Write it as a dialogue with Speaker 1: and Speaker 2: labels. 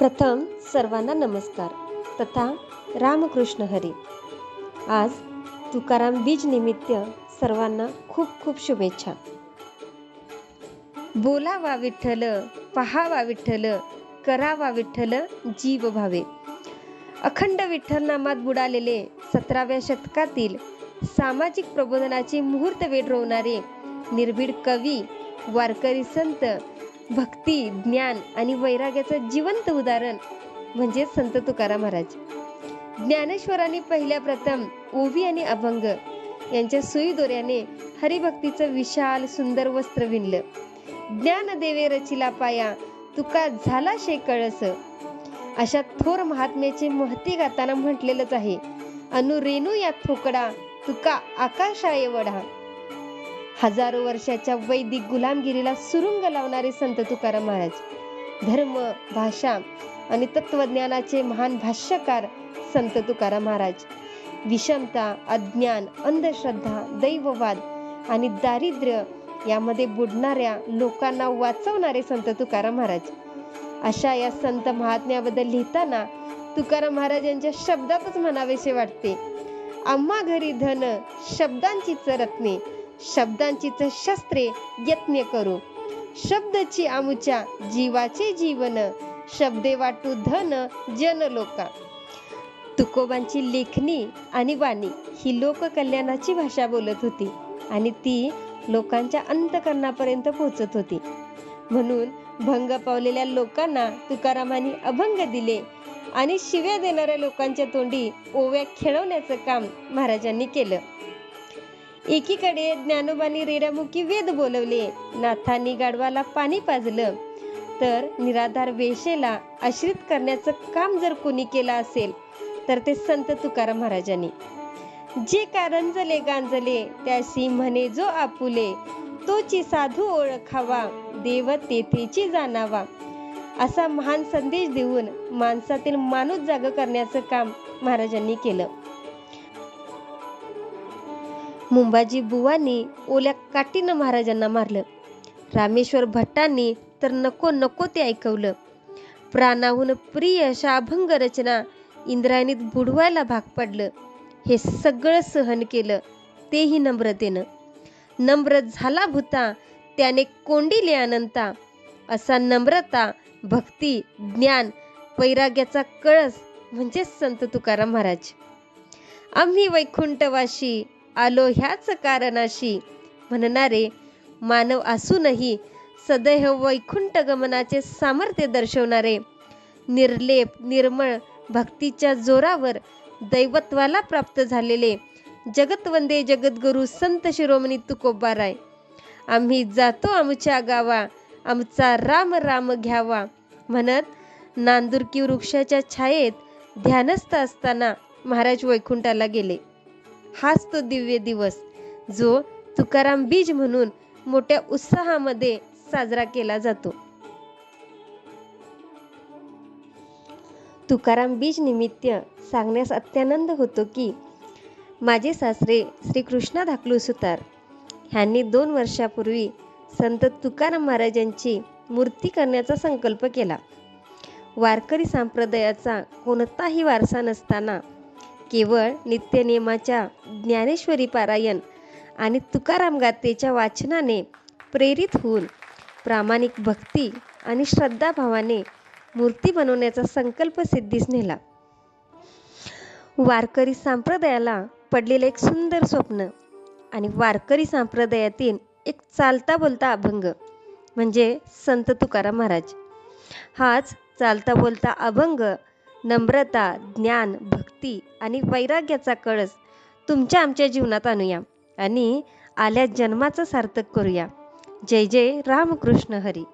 Speaker 1: प्रथम सर्वांना नमस्कार. तथा रामकृष्ण हरी. आज तुकाराम बीज निमित्त सर्वांना खूप खूप शुभेच्छा. बोलावा विठ्ठल पहावा विठ्ठल करावा विठ्ठल जीव भावे. अखंड विठ्ठल नामात बुडालेले सतराव्या शतकातील सामाजिक प्रबोधनाची मुहूर्त वेढ रोवणारे निर्भीड कवी वारकरी संत भक्ती ज्ञान आणि वैराग्याचं जिवंत उदाहरण म्हणजे संत तुकाराम महाराज. ज्ञानेश्वरांनी पहिल्या प्रथम ओवी आणि अभंग यांच्या सुई दोऱ्याने हरिभक्तीचं विशाल सुंदर वस्त्र विणलं. ज्ञान देवे रचिला पाया तुका झाला शे कळस. अशा थोर महात्म्याचे महती गाताना म्हटलेलंच आहे अनु रेणू या थोकडा तुका आकाशाय वढा. हजारो वर्षाच्या वैदिक गुलामगिरीला सुरुंग लावणारे संत तुकाराम महाराज. धर्म भाषा आणि तत्वज्ञानाचे महान भाष्यकार संत तुकाराम महाराज. विषमता अज्ञान अंधश्रद्धा दैववाद आणि दारिद्र्य यामध्ये बुडणाऱ्या लोकांना वाचवणारे संत तुकाराम महाराज. अशा या संत महात्म्याबद्दल लिहिताना तुकाराम महाराज यांच्या शब्दातच म्हणावेसे वाटते. आम्हा घरी धन शब्दांचीच रत्ने शब्दांचीच शस्त्रे यत्न करू. शब्दची आमुच्या जीवाचे जीवन शब्दे वाटू धन जन लोका. तुकोबांची लेखणी आणि वाणी ही लोककल्याणाची भाषा बोलत होती आणि ती लोकांच्या अंतकरणापर्यंत पोहोचत होती. म्हणून भंग पावलेल्या लोकांना तुकारामांनी अभंग दिले आणि शिव्या देणाऱ्या लोकांच्या तोंडी ओव्या खेळवण्याचं काम महाराजांनी केलं. एकीकडे ज्ञानोबानी रेड्यामुखी वेद बोलवले. नाथांनी गाढवाला पाणी पाजलं. तर निराधार वेशेला आश्रित करण्याचं काम जर कोणी केलं असेल तर ते संत तुकाराम महाराजांनी. जे कारंजले गांजले त्याशी म्हणे जो आपुले तोची साधू ओळखावा देव तेथेची जाणावा. असा महान संदेश देऊन माणसातील माणूस जाग करण्याचं काम महाराजांनी केलं. मुंबाजी बुवांनी ओल्या काठीनं महाराजांना मारलं. रामेश्वर भट्टांनी तर नको नको ते ऐकवलं. प्राणाहून प्रिय अशा अभंग रचना इंद्रायणीत बुडवायला भाग पडलं. हे सगळं सहन केलं तेही नम्रतेनं. नम्र झाला भूता त्याने कोंडिले अनंता असा नम्रता भक्ती ज्ञान वैराग्याचा कळस म्हणजे संत तुकाराम महाराज. आम्ही वैकुंठवाशी आलो ह्याच कारणाशी. म्हणणारे मानव असूनही सदैव वैकुंठ गमनाचे सामर्थ्य दर्शवणारे निर्लेप निर्मळ भक्तीच्या जोरावर दैवत्वाला प्राप्त झालेले जगतवंदे जगद्गुरु संत शिरोमणी तुकोबाराय. आम्ही जातो आमच्या गावा आमचा राम राम घ्यावा म्हणत नांदुरकी वृक्षाच्या छायेत ध्यानस्थ असताना महाराज वैकुंठाला गेले. हाच तो दिव्य दिवस जो तुकाराम बीज म्हणून मोठ्या उत्साहामध्ये साजरा केला जातो. तुकाराम बीज निमित्त सांगण्यास अत्यानंद होतो की माझे सासरे श्री कृष्णा धाकलू सुतार. ह्यांनी दोन वर्षापूर्वी संत तुकाराम महाराजांची मूर्ती करण्याचा संकल्प केला. वारकरी संप्रदायाचा कोणताही वारसा नसताना केवळ नित्यनेमाच्या ज्ञानेश्वरी पारायण आणि तुकाराम गातेच्या वाचनाने प्रेरित होऊन प्रामाणिक भक्ती आणि श्रद्धाभावाने मूर्ती बनवण्याचा संकल्प सिद्धीस नेला. वारकरी संप्रदायाला पडलेलं एक सुंदर स्वप्न आणि वारकरी संप्रदायातील एक चालता बोलता अभंग म्हणजे संत तुकाराम महाराज. हाच चालता बोलता अभंग नम्रता ज्ञान भक्ती आणि वैराग्याचा कळस तुमच्या आमच्या जीवनात आणूया आणि आल्या जन्माचं सार्थक करूया. जय जय रामकृष्ण हरी.